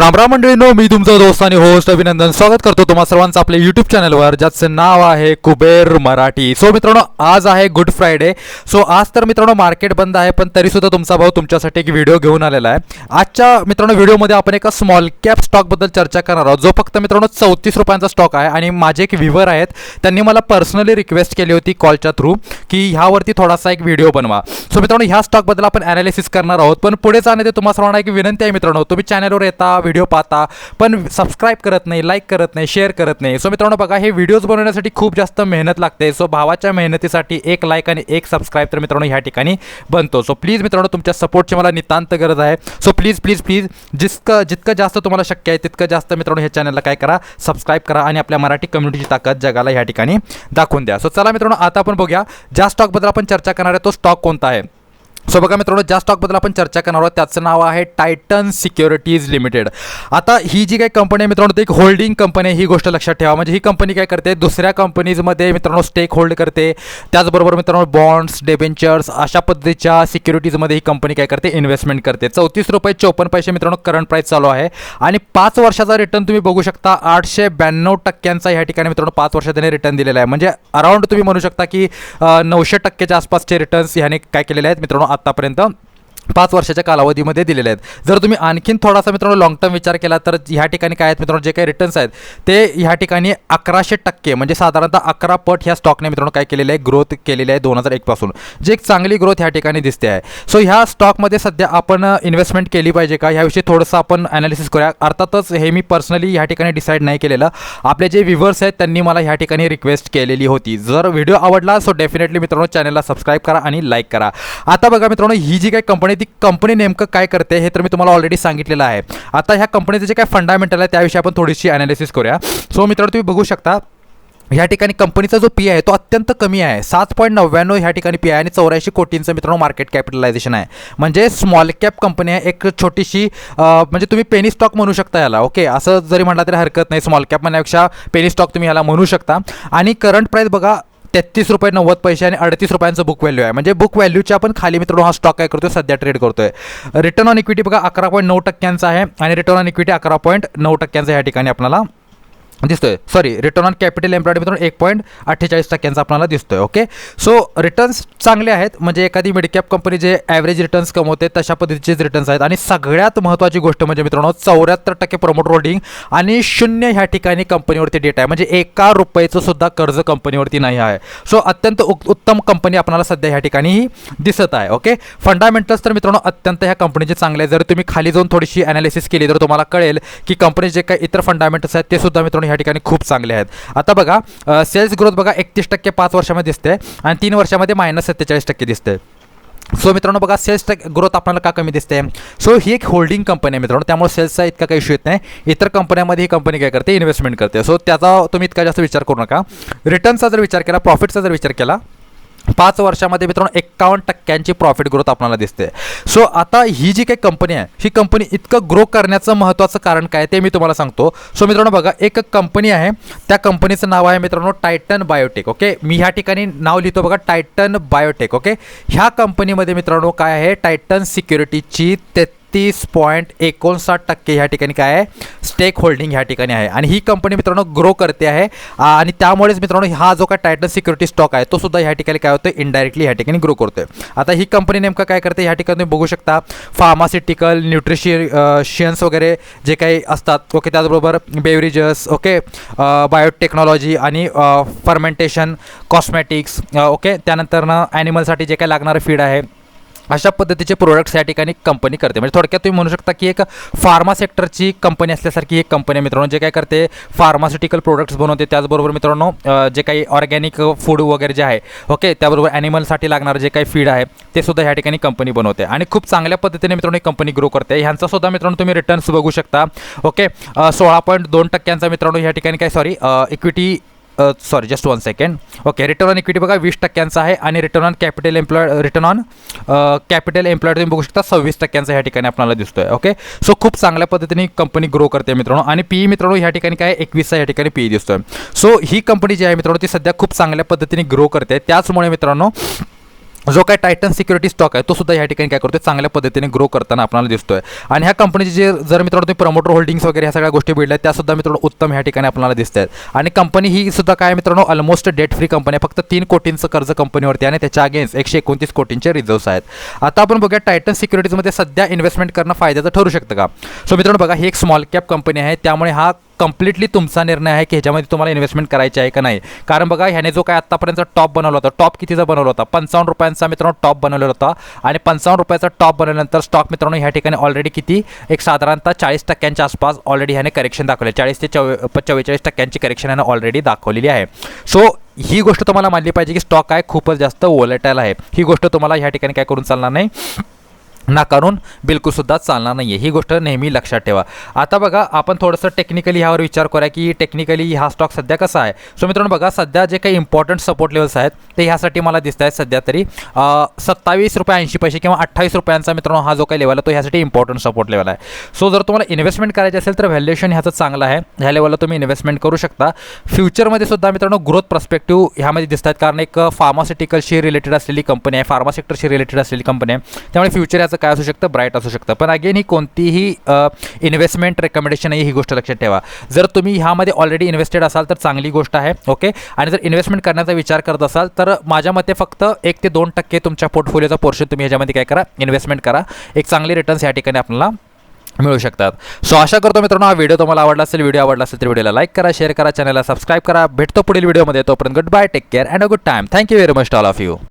राम राम मंडळीनो मी तुमचा दोस्त आणि होस्ट अभिनंदन. स्वागत करतो तुम्हा सर्वांचं आपल्या युट्यूब चॅनलवर ज्याचं नाव आहे कुबेर मराठी. सो मित्रांनो आज आहे गुड फ्रायडे सो आज तर मित्रांनो मार्केट बंद आहे पण तरी सुद्धा तुमचा भाऊ तुमच्यासाठी एक व्हिडिओ घेऊन आलेला आहे. आजच्या मित्रांनो व्हिडिओमध्ये आपण एका स्मॉल कॅप स्टॉकबद्दल चर्चा करणार आहोत. जो फक्त मित्रांनो चौतीस रुपयांचा स्टॉक आहे आणि माझे एक व्हिवर आहेत त्यांनी मला पर्सनली रिक्वेस्ट केली होती कॉलच्या थ्रू की ह्यावरती थोडासा एक व्हिडिओ बनवा. सो मित्रांनो ह्या स्टॉकबद्दल आपण अनालिसिस करणार आहोत पण पुढे जाण्याचे तुम्हाला सर्वांना एक विनंती आहे मित्रांनो. तुम्ही चॅनलवर येता व्हिडिओ पाहता पण सबस्क्राईब करत नाही लाईक करत नाही शेअर करत नाही. सो मित्रांनो बघा हे व्हिडिओज बनवण्यासाठी खूप जास्त मेहनत लागते. सो भावाच्या मेहनतीसाठी एक लाईक आणि एक सबस्क्राईब तर मित्रांनो ह्या ठिकाणी बनतो. सो प्लीज मित्रांनो तुमच्या सपोर्टची मला नितांत गरज आहे. सो प्लीज प्लीज प्लीज जितकं जितकं जास्त तुम्हाला शक्य आहे तितकं जास्त मित्रांनो ह्या चॅनलला काय करा सबस्क्राईब करा आणि आपल्या मराठी कम्युनिटीची ताकद जगाला ह्या ठिकाणी दाखवून द्या. सो चला मित्रांनो आता आपण बघूया ज्या स्टॉकबद्दल आपण चर्चा करणार आहे तो स्टॉक कोणता आहे? सो बघा मित्रांनो ज्या स्टॉकबद्दल आपण चर्चा करणार आहोत त्याचं नाव आहे टायटन सिक्युरिटीज लिमिटेड आता ही जी काही कंपनी आहे मित्रांनो ती एक होल्डिंग कंपनी आहे ही गोष्ट लक्षात ठेवा. म्हणजे ही कंपनी काय करते? दुसऱ्या कंपनीजमध्ये मित्रांनो स्टेक होल्ड करते. त्याचबरोबर मित्रांनो बॉन्ड्स डेबेंचर्स अशा पद्धतीच्या सिक्युरिटीजमध्ये ही कंपनी काय करते? इन्व्हेस्टमेंट करते. चौतीस रुपये चौपन्न पैसे मित्रांनो करंट प्राईस चालू आहे. आणि पाच वर्षाचा रिटर्न तुम्ही बघू शकता आठशे ब्याण्णव टक्क्यांचा या ठिकाणी मित्रांनो पाच वर्षात त्याने रिटर्न दिलेला आहे. म्हणजे अराउंड तुम्ही म्हणू शकता की नऊशे टक्क्याच्या आसपासचे रिटर्न्स ह्याने काय केलेले आहेत मित्रांनो? आत्तापर्यंत पाच वर्षाच्या कालावधीमध्ये दिलेले आहेत. जर तुम्ही आणखीन थोडासा मित्रांनो लॉंग टर्म विचार केला तर ह्या ठिकाणी काय आहेत मित्रांनो जे काही रिटर्न्स आहेत ते ह्या ठिकाणी अकराशे टक्के म्हणजे साधारणतः अकरा पट ह्या स्टॉकने मित्रांनो काय केलेलं आहे ग्रोथ केलेली आहे दोन हजार एकपासून जी एक चांगली ग्रोथ ह्या ठिकाणी दिसते आहे. सो ह्या स्टॉकमध्ये सध्या आपण इन्व्हेस्टमेंट केली पाहिजे का? ह्याविषयी थोडंसं आपण ॲनालिसिस करूया. अर्थातच हे मी पर्सनली ह्या ठिकाणी डिसाईड नाही केलेलं. आपले जे व्ह्युवर्स आहेत त्यांनी मला ह्या ठिकाणी रिक्वेस्ट केलेली होती. जर व्हिडिओ आवडला सो डेफिनेटली मित्रांनो चॅनलला सबस्क्राईब करा आणि लाईक करा. आता बघा मित्रांनो ही जी काही कंपनी ती कंपनी नेमकं काय करते हे तर मी तुम्हाला ऑलरेडी सांगितलेलं आहे. आता ह्या कंपनीचं जे काय फंडामेंटल आहे त्याविषयी आपण थोडीशी अनालिसिस करूया. सो मित्रांनो तुम्ही बघू शकता ह्या ठिकाणी कंपनीचा जो पी आहे तो अत्यंत कमी आहे. सात पॉईंट नव्याण्णव ह्या ठिकाणी पी आहे आणि चौऱ्याऐंशी कोटींचं मित्रांनो मार्केट कॅपिटलायझेशन आहे. म्हणजे स्मॉल कॅप कंपनी आहे एक छोटीशी म्हणजे तुम्ही पेनी स्टॉक म्हणू शकता याला ओके असं जरी म्हटलं तरी हरकत नाही स्मॉल कॅप म्हणण्यापेक्षा पेनी स्टॉक तुम्ही याला म्हणू शकता. आणि करंट प्राईस बघा तेहतीस रुपये नव्वद पैसे आणि अडतीस रुपयांचं बुक व्हॅल्यू आहे. म्हणजे बुक व्हॅल्यूच्या आपण खाली मित्रांनो हा स्टॉक काय करतोय सध्या ट्रेड करतोय. रिटर्न ऑन इक्विटी बघा अकरा पॉईंट नऊ टक्क्यांचा आहे आणि रिटर्न ऑन इक्विटी अकरा पॉईंट नऊ टक्क्यांचा या ठिकाणी आपल्याला. दिसतोय. Sorry return on capital employed मित्रांनो एक पॉईंट अठ्ठेचाळीस टक्क्यांचा आपल्याला दिसतोय ओके सो रिटर्न्स चांगले आहेत म्हणजे एखादी मिडकॅप कंपनी जे ॲव्हरेज रिटर्न्स कमवते तशा पद्धतीचेच रिटर्न्स आहेत. आणि सगळ्यात महत्त्वाची गोष्ट म्हणजे मित्रांनो चौऱ्याहत्तर टक्के प्रमोट होल्डिंग आणि शून्य ह्या ठिकाणी कंपनीवरती डेटा आहे. म्हणजे एका रुपयाचं सुद्धा कर्ज कंपनीवरती नाही आहे. सो अत्यंत उत्तम कंपनी आपल्याला सध्या ह्या ठिकाणी दिसत आहे ओके फंडामेंटल्स तर मित्रांनो अत्यंत ह्या कंपनीचे चांगले आहे जर तुम्ही खाली जाऊन थोडीशी अनालिसिस केली तर तुम्हाला कळेल की कंपनी जे काही इतर फंडामेंटल्स आहेत ते सुद्धा मित्रांनो ह्या ठिकाणी खूप चांगले आहेत. आता बघा सेल्स ग्रोथ बघा एकतीस टक्के पाच वर्षामध्ये दिसते आणि तीन वर्षामध्ये मायनस सत्तेचाळीस टक्के दिसते सो मित्रांनो बघा सेल्स ग्रोथ आपल्याला का कमी दिसते सो ही एक होल्डिंग कंपनी आहे मित्रांनो. त्यामुळे सेल्सचा इतका काही इश्यू येत नाही. इतर कंपन्यांमध्ये ही कंपनी काय करते? इन्व्हेस्टमेंट करते. सो त्याचा तुम्ही इतका जास्त विचार करू नका. रिटर्नचा जर विचार केला प्रॉफिटचा जर विचार केला पाच वर्षामध्ये मित्रांनो एक्कावन्न टक्क्यांची प्रॉफिट ग्रोथ आपल्याला दिसते. सो आता ही जी काही कंपनी आहे ही कंपनी इतकं ग्रो करण्याचं महत्त्वाचं कारण काय ते मी तुम्हाला सांगतो. सो मित्रांनो बघा एक कंपनी आहे त्या कंपनीचं नाव आहे मित्रांनो टायटन बायोटेक ओके मी ह्या ठिकाणी नाव लिहितो बघा टायटन बायोटेक ओके ह्या कंपनीमध्ये मित्रांनो काय आहे टायटन सिक्युरिटीची तीस पॉईंट एकोणसाठ टक्के ह्या ठिकाणी काय आहे? स्टेक होल्डिंग ह्या ठिकाणी आहे. आणि ही कंपनी मित्रांनो ग्रो करते आहे. आणि त्यामुळेच मित्रांनो हा जो काय टायटन सिक्युरिटी स्टॉक आहे तो सुद्धा ह्या ठिकाणी काय होतं इनडायरेक्टली ह्या ठिकाणी ग्रो करतोय. आता ही कंपनी नेमकं काय करते? ह्या ठिकाणी तुम्ही बघू शकता. फार्मास्युटिकल न्यूट्रिशि शियन्स वगैरे जे काही असतात ओके त्याचबरोबर बेवरेजेस ओके बायोटेक्नॉलॉजी आणि फर्मेंटेशन कॉस्मेटिक्स ओके त्यानंतरनं ॲनिमलसाठी जे काही लागणारं फीड आहे अशा पद्धतीचे प्रोडक्ट्स या ठिकाणी कंपनी करते. म्हणजे थोडक्यात तुम्ही म्हणू शकता की एक फार्मा सेक्टरची कंपनी असल्यासारखी एक कंपनी आहे मित्रांनो जे काय करते फार्मास्युटिकल प्रोडक्ट्स बनवते. त्याचबरोबर मित्रांनो जे काही ऑर्गॅनिक फूड वगैरे जे आहे ओके त्याबरोबर ॲनिमलसाठी लागणारं जे काही फीड आहे ते सुद्धा ह्या ठिकाणी कंपनी बनवते. आणि खूप चांगल्या पद्धतीने मित्रांनो ही कंपनी ग्रो करते. ह्यांचा सुद्धा मित्रांनो तुम्ही रिटर्न्स बघू शकता ओके सोळा पॉईंट दोन टक्क्यांचा मित्रांनो ह्या ठिकाणी काय sorry equity sorry just one second okay return on equity बघा वीस टक्क्यांचा आहे आणि return on capital employ return on capital employ तुम्ही बघू शकता सव्वीस टक्क्यांचा ह्या ठिकाणी आपल्याला दिसतोय ओके सो खूप चांगल्या पद्धतीने कंपनी ग्रो करते मित्रांनो आणि पी मित्रांनो ह्या ठिकाणी काय एकवीसचा या ठिकाणी पी दिसतोय. सो ही कंपनी जी आहे मित्रांनो ती सध्या खूप चांगल्या पद्धतीने ग्रो करते. त्याचमुळे मित्रांनो जो काय टायटन सिक्युरिटी स्टॉक आहे तो सुद्धा या ठिकाणी काय करतोय? चांगल्या पद्धतीने ग्रो करताना आपल्याला दिसतोय. आणि ह्या कंपनीचे जे जर मित्रांनो तुम्ही प्रमोटर होल्डिंग्स वगैरे ह्या सगळ्या गोष्टी भिडल्या त्या सुद्धा मित्रांनो उत्तम ह्या ठिकाणी आपल्याला दिसत आहेत आणि कंपनी ही सुद्धा काय मित्रांनो? ऑलमोस्ट डेट फ्री कंपनी आहे. फक्त तीन कोटींचं कर्ज कंपनीवरती आहे आणि त्याच्या अगेन्स्ट एकशे एकोणतीस कोटींचे रिझर्व्स आहेत. आता आपण बघूया टायटन सिक्युरिटीजमध्ये सध्या इन्व्हेस्टमेंट करणं फायद्याचं ठरू शकतं का? सो मित्रांनो बघा ही एक स्मॉल कॅप कंपनी आहे. त्यामुळे हा कम्प्लिटली तुमचा निर्णय आहे की ह्याच्यामध्ये तुम्हाला इन्व्हेस्टमेंट करायची आहे का नाही? कारण बघा ह्याने जो काय आत्तापर्यंत टॉप बनवला होता टॉप कितीचा बनवला होता? पंचावन्न रुपयांचा मित्रांनो टॉप बनवलेला होता. आणि पंचावन्न रुपयाचा टॉप बनवल्यानंतर स्टॉक मित्रांनो ह्या ठिकाणी ऑलरेडी किती? एक साधारणतः चाळीस टक्क्यांच्या आसपास ऑलरेडी ह्याने करेक्शन दाखवले. चाळीस ते चव्वे चव्वेचाळीस टक्क्यांची करेक्शन ह्याने ऑलरेडी दाखवलेली आहे. सो ही गोष्ट तुम्हाला मानली पाहिजे की स्टॉक आहे खूपच जास्त वोलेटाईल आहे. ही गोष्ट तुम्हाला ह्या ठिकाणी काय करून चालणार नाही? नाकारून बिलकुलसुद्धा चालणार नाही आहे ही गोष्ट नेहमी लक्षात ठेवा. आता बघा आपण थोडंसं टेक्निकली ह्यावर विचार करूया की टेक्निकली हा स्टॉक सध्या कसा आहे? सो मित्रांनो बघा सध्या जे काही इम्पॉर्टंट सपोर्ट लेवल्स आहेत ते ह्यासाठी मला दिसत आहेत सध्या तरी सत्तावीस रुपये ऐंशी पैसे किंवा अठ्ठावीस रुपयांचा मित्रांनो हा जो काही लेवल आहे तो ह्यासाठी इम्पॉर्टंट सपोर्ट लेवल आहे. सो जर तुम्हाला इन्व्हेस्टमेंट करायची असेल तर व्हॅल्युएशन ह्याचं चांगलं आहे. ह्या लेवलला तुम्ही इन्व्हेस्टमेंट करू शकता. फ्युचरमध्ये सुद्धा मित्रांनो ग्रोथ प्रस्पेक्टिव्ह ह्यामध्ये दिसत आहेत. कारण एक फार्मास्युटिकलशी रिलेटेड असलेली कंपनी आहे. फार्मा सेक्टरशी रिलेटेड असलेली कंपनी आहे. त्यामुळे फ्युचर याचं काय असू शकतं? ब्राईट असू शकतं. पण अगेन ही कोणतीही इन्व्हेस्टमेंट रेकमेंडेशन आहे ही गोष्ट लक्षात ठेवा. जर तुम्ही ह्यामध्ये ऑलरेडी इन्व्हेस्टेड असाल तर चांगली गोष्ट आहे ओके आणि जर इन्व्हेस्टमेंट करण्याचा विचार करत असाल तर माझ्या मते फक्त एक ते दोन टक्के तुमच्या पोर्टफोलिओचा पोर्शन तुम्ही ह्याच्यामध्ये काय करा? इन्व्हेस्टमेंट करा. एक चांगले रिटर्न्स या ठिकाणी आपल्याला मिळू शकतात. सो आशा करतो मित्रांनो हा व्हिडिओ तुम्हाला आवडला असेल व्हिडिओ आवडला असेल तर व्हिडिओला लाईक करा शेअर करा चॅनलला सबस्क्राईब करा. भेटतो पुढील व्हिडिओमध्ये तोपर्यंत good bye take care and a good time thank you very much all of you